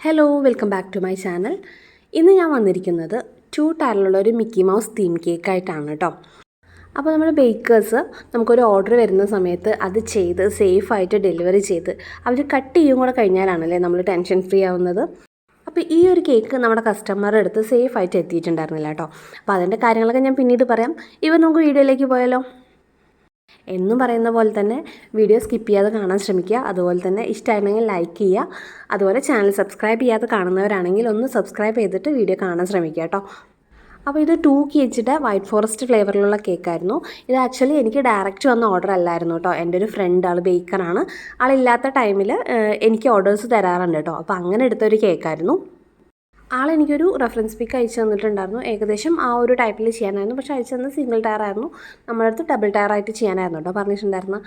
Hello welcome back to my channel ഇന്ന് ഞാൻ വന്നിരിക്കുന്നത് ടു ടയറിലുള്ള ഒരു മിക്കി മൗസ് തീം കേക്കായിട്ടാണ് കേട്ടോ അപ്പോൾ നമ്മുടെ ബേക്കേഴ്സ് നമുക്കൊരു ഓർഡർ വരുന്ന സമയത്ത് അത് ചെയ്ത് സേഫായിട്ട് ഡെലിവറി ചെയ്ത് അവർ കട്ട് ചെയ്യും കൂടെ കഴിഞ്ഞാലാണല്ലേ നമ്മൾ ടെൻഷൻ ഫ്രീ ആവുന്നത്. അപ്പോൾ ഈ ഒരു കേക്ക് നമ്മുടെ കസ്റ്റമറുടെ അടുത്ത് സേഫായിട്ട് എത്തിയിട്ടുണ്ടായിരുന്നില്ല കേട്ടോ അപ്പോൾ അതിന്റെ കാര്യങ്ങളൊക്കെ ഞാൻ പിന്നീട് പറയാം. ഇവ നമുക്ക് വീഡിയോയിലേക്ക് പോയാലോ? എന്നും പറയുന്ന പോലെ തന്നെ വീഡിയോ സ്കിപ്പ് ചെയ്യാതെ കാണാൻ ശ്രമിക്കുക. അതുപോലെ തന്നെ ഇഷ്ടമായിരുന്നെങ്കിൽ ലൈക്ക് ചെയ്യുക. അതുപോലെ ചാനൽ സബ്സ്ക്രൈബ് ചെയ്യാതെ കാണുന്നവരാണെങ്കിൽ ഒന്ന് സബ്സ്ക്രൈബ് ചെയ്തിട്ട് വീഡിയോ കാണാൻ ശ്രമിക്കുക കേട്ടോ. അപ്പോൾ ഇത് ടു കെ ജിയുടെ വൈറ്റ് ഫോറസ്റ്റ് ഫ്ലേവറിലുള്ള കേക്കായിരുന്നു ഇത് ആക്ച്വലി എനിക്ക് ഡയറക്റ്റ് വന്ന ഓർഡർ അല്ലായിരുന്നു കേട്ടോ. എന്റെ ഒരു ഫ്രണ്ട് ആൾ ബേക്കറാണ് ആളില്ലാത്ത ടൈമിൽ എനിക്ക് ഓർഡേഴ്സ് തരാറുണ്ട് കേട്ടോ. അപ്പോൾ അങ്ങനെ എടുത്തൊരു കേക്കായിരുന്നു ആൾ എനിക്കൊരു റെഫറൻസ് പിക്ക് അയച്ചു തന്നിട്ടുണ്ടായിരുന്നു. ഏകദേശം ആ ഒരു ടൈപ്പിൽ ചെയ്യാനായിരുന്നു. പക്ഷേ അയച്ചു തന്നത് സിംഗിൾ ടയർ ആയിരുന്നു. നമ്മുടെ അടുത്ത് ഡബിൾ ടയർ ആയിട്ട് ചെയ്യാനായിരുന്നു കേട്ടോ പറഞ്ഞിട്ടുണ്ടായിരുന്നു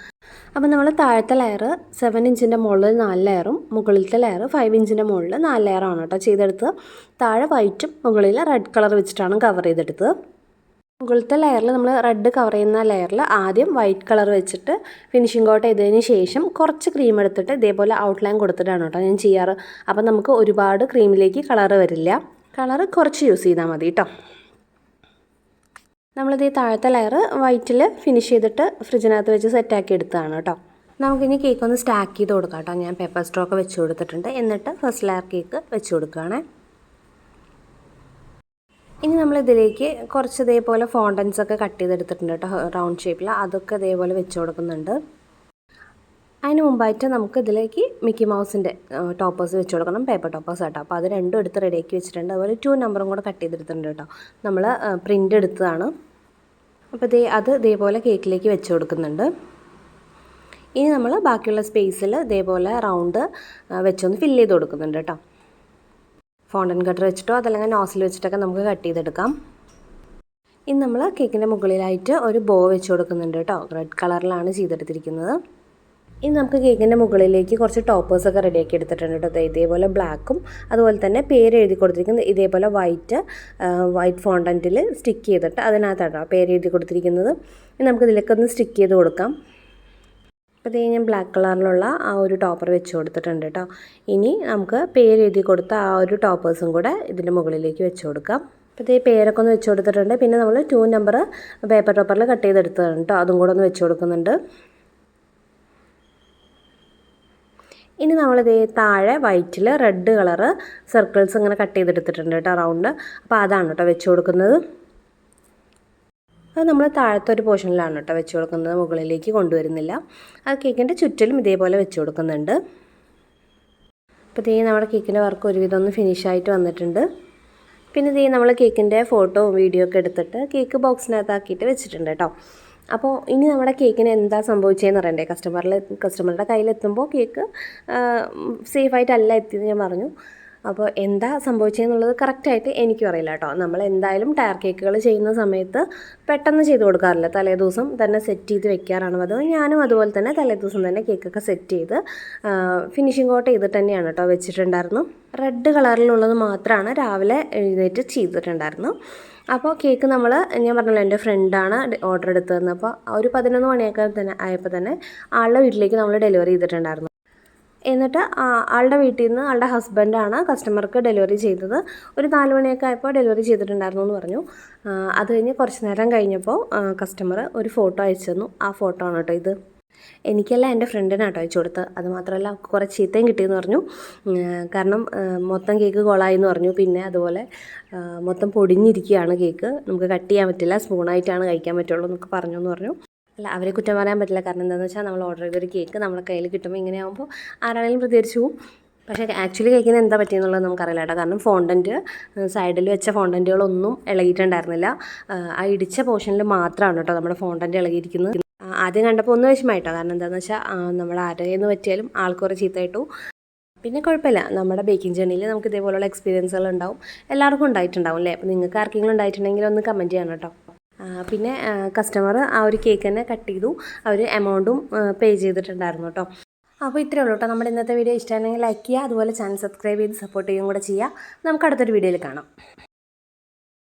അപ്പോൾ നമ്മൾ താഴത്തെ ലെയർ സെവൻ ഇഞ്ചിന്റെ മുകളിൽ നാല് ലെയറും മുകളിലത്തെ ലെയർ ഫൈവ് ഇഞ്ചിന്റെ മുകളിൽ നാല് ലെയറാണ് കേട്ടോ ചെയ്തെടുത്തത്. താഴെ വൈറ്റും മുകളിൽ റെഡ് കളർ വെച്ചിട്ടാണ് കവർ ചെയ്തെടുത്തത്. മുകളിലത്തെ ലെയറിൽ നമ്മൾ റെഡ് കവർ ചെയ്യുന്ന ലെയറിൽ ആദ്യം വൈറ്റ് കളർ വെച്ചിട്ട് ഫിനിഷിംഗ് കോട്ട് ചെയ്തതിന് ശേഷം കുറച്ച് ക്രീം എടുത്തിട്ട് ഇതേപോലെ ഔട്ട്ലൈൻ കൊടുത്തിട്ടാണ് കേട്ടോ ഞാൻ ചെയ്യാറ്. അപ്പം നമുക്ക് ഒരുപാട് ക്രീമിലേക്ക് കളർ വരില്ല. കളർ കുറച്ച് യൂസ് ചെയ്താൽ മതി കേട്ടോ നമ്മളിത് ഈ താഴത്തെ ലെയർ വൈറ്റിൽ ഫിനിഷ് ചെയ്തിട്ട് ഫ്രിഡ്ജിനകത്ത് വെച്ച് സെറ്റാക്കി എടുത്തതാണ് കേട്ടോ നമുക്കിനി കേക്ക് ഒന്ന് സ്റ്റാക്ക് ചെയ്ത് കൊടുക്കാം കേട്ടോ ഞാൻ പേപ്പർ സ്ട്രോക്ക് വെച്ച് കൊടുത്തിട്ടുണ്ട്. എന്നിട്ട് ഫസ്റ്റ് ലെയർ കേക്ക് വെച്ച് കൊടുക്കുകയാണേ. ഇനി നമ്മൾ ഇതിലേക്ക് കുറച്ച് ഇതേപോലെ ഫോണ്ടൻസ് ഒക്കെ കട്ട് ചെയ്തെടുത്തിട്ടുണ്ട് കേട്ടോ റൗണ്ട് ഷേപ്പിൽ അതൊക്കെ ഇതേപോലെ വെച്ച് കൊടുക്കുന്നുണ്ട്. അതിന് മുമ്പായിട്ട് നമുക്ക് ഇതിലേക്ക് മിക്കി മൗസിന്റെ ടോപ്പേഴ്സ് വെച്ച് കൊടുക്കണം പേപ്പർ ടോപ്പേഴ്സ് കേട്ടോ അപ്പോൾ അത് രണ്ടും എടുത്ത് റെഡിയാക്കി വെച്ചിട്ടുണ്ട്. അതുപോലെ ടു നമ്പറും കൂടെ കട്ട് ചെയ്തെടുത്തിട്ടുണ്ട് കേട്ടോ. നമ്മൾ പ്രിന്റ് എടുത്തതാണ്. അപ്പോൾ ഇതേ അത് ഇതേപോലെ കേക്കിലേക്ക് വെച്ച് കൊടുക്കുന്നുണ്ട്. ഇനി നമ്മൾ ബാക്കിയുള്ള സ്പേസിൽ ഇതേപോലെ റൗണ്ട് വെച്ചൊന്ന് ഫില്ല് ചെയ്ത് കൊടുക്കുന്നുണ്ട് കേട്ടോ. ഫോണ്ടൻ കട്ടർ വെച്ചിട്ടോ അതല്ലെങ്കിൽ നോസിൽ വെച്ചിട്ടൊക്കെ നമുക്ക് കട്ട് ചെയ്തെടുക്കാം. ഇനി നമ്മൾ കേക്കിന്റെ മുകളിലായിട്ട് ഒരു ബോ വെച്ച് കൊടുക്കുന്നുണ്ട് കേട്ടോ. റെഡ് കളറിലാണ് ചെയ്തെടുത്തിരിക്കുന്നത്. ഇനി നമുക്ക് കേക്കിന്റെ മുകളിലേക്ക് കുറച്ച് ടോപ്പേഴ്സൊക്കെ റെഡിയാക്കി എടുത്തിട്ടുണ്ട് കേട്ടോ. ഇതേപോലെ ബ്ലാക്കും അതുപോലെ തന്നെ പേര് എഴുതി കൊടുത്തിരിക്കുന്നത് ഇതേപോലെ വൈറ്റ് വൈറ്റ് ഫോണ്ടന്റിൽ സ്റ്റിക്ക് ചെയ്തിട്ട് അതിനകത്താണ് പേര് എഴുതി കൊടുത്തിരിക്കുന്നത്. ഇനി നമുക്ക് ഇതിലേക്കൊന്ന് സ്റ്റിക്ക് ചെയ്ത് കൊടുക്കാം. അപ്പോൾ ഇത് ഞാൻ ബ്ലാക്ക് കളറിലുള്ള ആ ഒരു ടോപ്പർ വെച്ച് കൊടുത്തിട്ടുണ്ട് കേട്ടോ ഇനി നമുക്ക് പേര് എഴുതി കൊടുത്ത ആ ഒരു ടോപ്പേഴ്സും കൂടെ ഇതിന്റെ മുകളിലേക്ക് വെച്ച് കൊടുക്കാം. അപ്പോൾ ഈ പേരൊക്കെ ഒന്ന് വെച്ച് കൊടുത്തിട്ടുണ്ട്. പിന്നെ നമ്മൾ ടു നമ്പർ പേപ്പർ ടോപ്പറിൽ കട്ട് ചെയ്തെടുത്തതാണ് കേട്ടോ അതും കൂടെ ഒന്ന് വെച്ച് കൊടുക്കുന്നുണ്ട്. ഇനി നമ്മളിത് താഴെ വൈറ്റിൽ റെഡ് കളറ് സർക്കിൾസ് ഇങ്ങനെ കട്ട് ചെയ്തെടുത്തിട്ടുണ്ട് കേട്ടോ റൗണ്ട് അപ്പോൾ അതാണ് കേട്ടോ വെച്ച് കൊടുക്കുന്നത്. അത് നമ്മൾ താഴത്തെ ഒരു പോർഷനിലാണ് കേട്ടോ വെച്ച് കൊടുക്കുന്നത്. മുകളിലേക്ക് കൊണ്ടുവരുന്നില്ല. ആ കേക്കിന്റെ ചുറ്റിലും ഇതേപോലെ വെച്ച് കൊടുക്കുന്നുണ്ട്. അപ്പോൾ ഇതേ നമ്മുടെ കേക്കിന്റെ വർക്ക് ഒരുവിധം ഒന്ന് ഫിനിഷായിട്ട് വന്നിട്ടുണ്ട്. പിന്നെ ഇതേ നമ്മൾ കേക്കിന്റെ ഫോട്ടോ വീഡിയോ ഒക്കെ എടുത്തിട്ട് കേക്ക് ബോക്സിനകത്താക്കിയിട്ട് വെച്ചിട്ടുണ്ട് കേട്ടോ. അപ്പോൾ ഇനി നമ്മുടെ കേക്കിന് എന്താ സംഭവിച്ചതെന്ന് അറിയണ്ടേ? കസ്റ്റമറിൽ കസ്റ്റമറുടെ കയ്യിലെത്തുമ്പോൾ കേക്ക് സേഫായിട്ടല്ല എത്തിയെന്ന് ഞാൻ പറഞ്ഞു. അപ്പോൾ എന്താ സംഭവിച്ചതെന്നുള്ളത് കറക്റ്റായിട്ട് എനിക്കും അറിയില്ല കേട്ടോ. നമ്മൾ എന്തായാലും ടയർ കേക്കുകൾ ചെയ്യുന്ന സമയത്ത് പെട്ടെന്ന് ചെയ്ത് കൊടുക്കാറില്ല. തലേ ദിവസം തന്നെ സെറ്റ് ചെയ്ത് വെക്കാറാണ്. പതിവ് ഞാനും അതുപോലെ തന്നെ തലേ ദിവസം തന്നെ കേക്കൊക്കെ സെറ്റ് ചെയ്ത് ഫിനിഷിംഗ് കോട്ട് ചെയ്തിട്ട് തന്നെയാണ് കേട്ടോ വെച്ചിട്ടുണ്ടായിരുന്നു. റെഡ് കളറിലുള്ളത് മാത്രമാണ് രാവിലെ എഴുന്നേറ്റ് ചെയ്തിട്ടുണ്ടായിരുന്നു. അപ്പോൾ കേക്ക് നമ്മൾ ഞാൻ പറഞ്ഞല്ലോ എന്റെ ഫ്രണ്ടാണ് ഓർഡർ എടുത്തതെന്ന്. അപ്പോൾ ഒരു പതിനൊന്ന് മണിയൊക്കെ തന്നെ ആയപ്പോൾ തന്നെ ആളുടെ വീട്ടിലേക്ക് നമ്മൾ ഡെലിവറി ചെയ്തിട്ടുണ്ടായിരുന്നു. എന്നിട്ട് ആളുടെ വീട്ടിൽ നിന്ന് ആളുടെ ഹസ്ബൻഡാണ് കസ്റ്റമർക്ക് ഡെലിവറി ചെയ്തത്. ഒരു നാല് മണിയൊക്കെ ആയപ്പോൾ ഡെലിവറി ചെയ്തിട്ടുണ്ടായിരുന്നു എന്ന് പറഞ്ഞു. അത് കഴിഞ്ഞ് കുറച്ച് നേരം കഴിഞ്ഞപ്പോൾ കസ്റ്റമർ ഒരു ഫോട്ടോ അയച്ചു തന്നു. ആ ഫോട്ടോ ആണ് കേട്ടോ ഇത്. എനിക്കല്ല എന്റെ ഫ്രണ്ടിനാട്ടോ അയച്ചു കൊടുത്ത് അത് മാത്രമല്ല കുറേ ചീത്തയും കിട്ടിയെന്ന് പറഞ്ഞു. കാരണം മൊത്തം കേക്ക് കൊളായി എന്ന് പറഞ്ഞു. പിന്നെ അതുപോലെ മൊത്തം പൊടിഞ്ഞിരിക്കുകയാണ് കേക്ക്. നമുക്ക് കട്ട് ചെയ്യാൻ പറ്റില്ല. സ്പൂണായിട്ടാണ് കഴിക്കാൻ പറ്റുള്ളൂ എന്നൊക്കെ പറഞ്ഞു എന്ന് പറഞ്ഞു. അല്ല അവരെ കുറ്റം പറയാൻ പറ്റില്ല. കാരണം എന്താണെന്ന് വെച്ചാൽ നമ്മൾ ഓർഡർ ചെയ്തൊരു കേക്ക് നമ്മുടെ കയ്യിൽ കിട്ടുമ്പോൾ ഇങ്ങനെയാകുമ്പോൾ ആരാണെങ്കിലും പ്രതികരിച്ചു പോകും. പക്ഷേ ആക്ച്വലി കേക്കിന് എന്താ പറ്റിയെന്നുള്ളത് നമുക്കറിയില്ല കേട്ടോ. കാരണം ഫോണ്ടന്റ് സൈഡിൽ വെച്ച ഫോണ്ടന്റുകളൊന്നും ഇളകിയിട്ടുണ്ടായിരുന്നില്ല. ആ ഇടിച്ച പോർഷനിൽ മാത്രമാണ് കേട്ടോ നമ്മുടെ ഫോണ്ടന്റ് ഇളകിയിരിക്കുന്നത്. ആദ്യം കണ്ടപ്പോൾ ഒന്ന് വിഷമമായിട്ടോ കാരണം എന്താണെന്ന് വെച്ചാൽ നമ്മൾ ആരെയെന്ന് പറ്റിയാലും ആൾക്കുറേ ചീത്തയിട്ടു പിന്നെ കുഴപ്പമില്ല. നമ്മുടെ ബേക്കിംഗ് ജേണിയിൽ നമുക്ക് ഇതേപോലെയുള്ള എക്സ്പീരിയൻസുകൾ ഉണ്ടാവും. എല്ലാവർക്കും ഉണ്ടായിട്ടുണ്ടാവും അല്ലേ? അപ്പോൾ നിങ്ങൾക്ക് ആർക്കെങ്കിലും ഉണ്ടായിട്ടുണ്ടെങ്കിൽ ഒന്ന് കമന്റ് ചെയ്യണം കേട്ടോ. പിന്നെ കസ്റ്റമർ ആ ഒരു കേക്ക് തന്നെ കട്ട് ചെയ്തു. അവർ എമൗണ്ടും പേ ചെയ്തിട്ടുണ്ടായിരുന്നു കേട്ടോ അപ്പോൾ ഇത്രയേ ഉള്ളൂ കേട്ടോ നമ്മുടെ ഇന്നത്തെ വീഡിയോ ഇഷ്ടമാണെങ്കിൽ ലൈക്ക് ചെയ്യുക. അതുപോലെ ചാനൽ സബ്സ്ക്രൈബ് ചെയ്ത് സപ്പോർട്ട് ചെയ്യുകയും കൂടെ ചെയ്യുക. നമുക്ക് അടുത്തൊരു വീഡിയോയിൽ കാണാം.